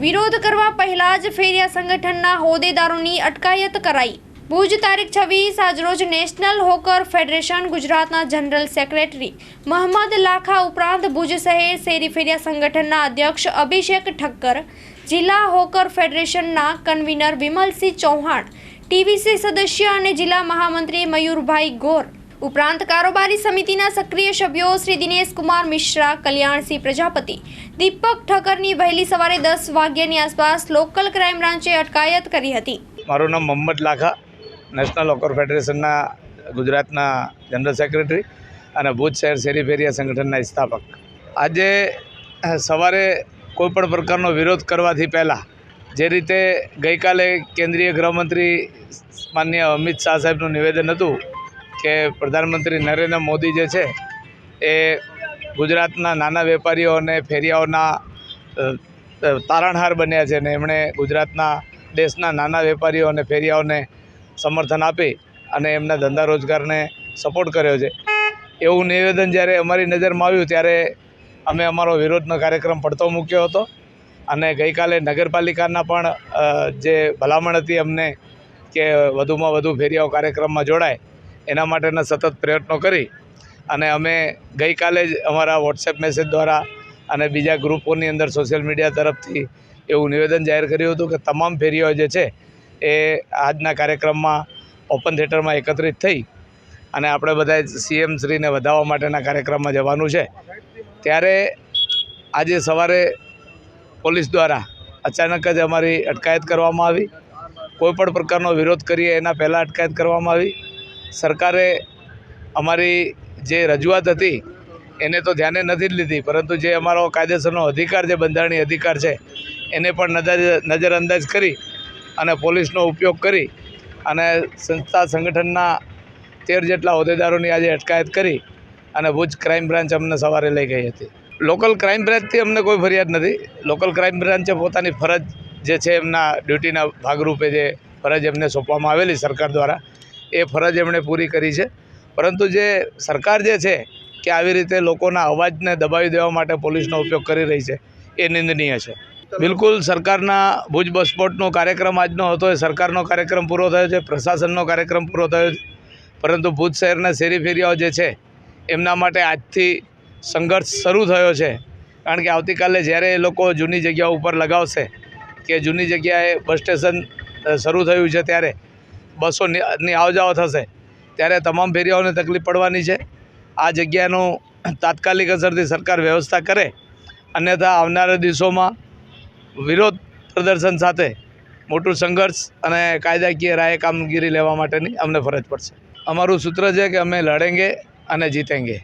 વિરોધ કરવા પહેલા જ ફેરિયા સંગઠનના હોદ્દેદારોની અટકાયત કરાઈ. ભુજ તારીખ છવ્વીસ આજરોજ નેશનલ હોકર ફેડરેશન ગુજરાતના જનરલ સેક્રેટરી મહંમદ લાખા ઉપરાંત ભુજ શહેર શેરી ફેરિયા સંગઠનના અધ્યક્ષ અભિષેક ઠક્કર, જિલ્લા હોકર ફેડરેશનના કન્વીનર વિમલસિંહ ચૌહાણ, ટીવીસી સદસ્ય અને જિલ્લા મહામંત્રી મયુરભાઈ ગોર ઉપરાંત કારોબારી સમિતિના સક્રિય સભ્યો શ્રી દિનેશ કુમાર મિશ્રા, કલ્યાણસિંહ પ્રજાપતિ, દીપક ઠક્કરની વહેલી સવારે દસ વાગ્યાની આસપાસ લોકલ ક્રાઇમ બ્રાન્ચે અટકાયત કરી હતી. મારું નામ મોહમ્મદ લાખા નેશનલ લોકર ફેડરેશનના ગુજરાતના જનરલ સેક્રેટરી અને ભુજ શહેર શેરી ફેરિયા સંગઠનના સ્થાપક. આજે સવારે કોઈપણ પ્રકારનો વિરોધ કરવાથી પહેલાં, જે રીતે ગઈકાલે કેન્દ્રીય ગૃહમંત્રી માન્ય અમિત શાહ સાહેબનું નિવેદન હતું કે પ્રધાનમંત્રી નરેન્દ્ર મોદી જે છે, એ ગુજરાતના નાના વેપારીઓ અને ફેરિયાઓના તારણહાર બન્યા છે અને એમણે ગુજરાતના દેશના નાના વેપારીઓ અને ફેરિયાઓને સમર્થન આપી અને એમના ધંધા રોજગારને સપોર્ટ કર્યો છે. એવું નિવેદન જ્યારે અમારી નજરમાં આવ્યું ત્યારે અમે અમારો વિરોધનો કાર્યક્રમ પડતો મૂક્યો હતો અને ગઈકાલે નગરપાલિકાના પણ જે ભલામણ હતી અમને કે વધુમાં વધુ ફેરિયાઓ કાર્યક્રમમાં જોડાય એના માટેના સતત પ્રયત્નો કરી અને અમે ગઈકાલે જ અમારા વોટ્સએપ મેસેજ દ્વારા અને બીજા ગ્રુપોની અંદર સોશિયલ મીડિયા તરફથી એવું નિવેદન જાહેર કર્યું હતું કે તમામ ફેરીઓ જે છે એ આજના કાર્યક્રમમાં ઓપન થિયેટરમાં એકત્રિત થઈ અને આપણે બધા સીએમ શ્રીને વધાવવા માટેના કાર્યક્રમમાં જવાનું છે. ત્યારે આજે સવારે પોલીસ દ્વારા અચાનક જ અમારી અટકાયત કરવામાં આવી. કોઈપણ પ્રકારનો વિરોધ કરીએ એના પહેલાં અટકાયત કરવામાં આવી. સરકારે અમારી જે રજૂઆત હતી, એને તો ધ્યાને નથી જ લીધી, પરંતુ જે અમારો કાયદેસરનો અધિકાર જે બંધારણીય અધિકાર છે, એને પણ નજર, નજરઅંદાજ કરી અને પોલીસનો ઉપયોગ કરી અને સંસ્થા સંગઠનના તેર જેટલા હોદ્દેદારોની આજે અટકાયત કરી અને ભુજ ક્રાઇમ બ્રાન્ચ અમને સવારે લઈ ગઈ હતી. લોકલ ક્રાઇમ બ્રાન્ચથી અમને કોઈ ફરિયાદ નથી. લોકલ ક્રાઇમ બ્રાન્ચે પોતાની ફરજ જે છે, એમના ડ્યુટીના ભાગરૂપે જે ફરજ એમને સોંપવામાં આવેલી સરકાર દ્વારા એ ફરજ એમણે પૂરી કરી છે. પરંતુ જે સરકાર જે છે કે આવી રીતે લોકોના અવાજને દબાવી દેવા માટે પોલીસનો ઉપયોગ કરી રહી છે, એ નિંદનીય છે. બિલકુલ સરકારના ભુજ બસપોટનો કાર્યક્રમ આજનો હતો, એ સરકારનો કાર્યક્રમ પૂરો થયો છે, પ્રશાસનનો કાર્યક્રમ પૂરો થયો છે. પરંતુ ભુજ શહેરના શેરી ફેરિયાઓ જે છે, એમના માટે આજથી સંઘર્ષ શરૂ થયો છે. કારણ કે આવતીકાલે જ્યારે એ લોકો જૂની જગ્યા ઉપર લગાવશે, કે જૂની જગ્યાએ બસ સ્ટેશન શરૂ થયું છે ત્યારે બસોની ની આવ જાવ થશે. ત્યારે તમામ ફેરિયાઓને તકલીફ પડવાની છે. આ જગ્યાનું તાત્કાલિક અસરથી સરકાર વ્યવસ્થા કરે. અન્યથા આવનારા દિવસોમાં વિરોધ પ્રદર્શન સાથે મોટું સંઘર્ષ અને કાયદાકીય રાય કામગીરી લેવા માટેની અમને ફરજ પડશે. અમારું સૂત્ર છે કે અમે લડેંગે અને જીતેંગે.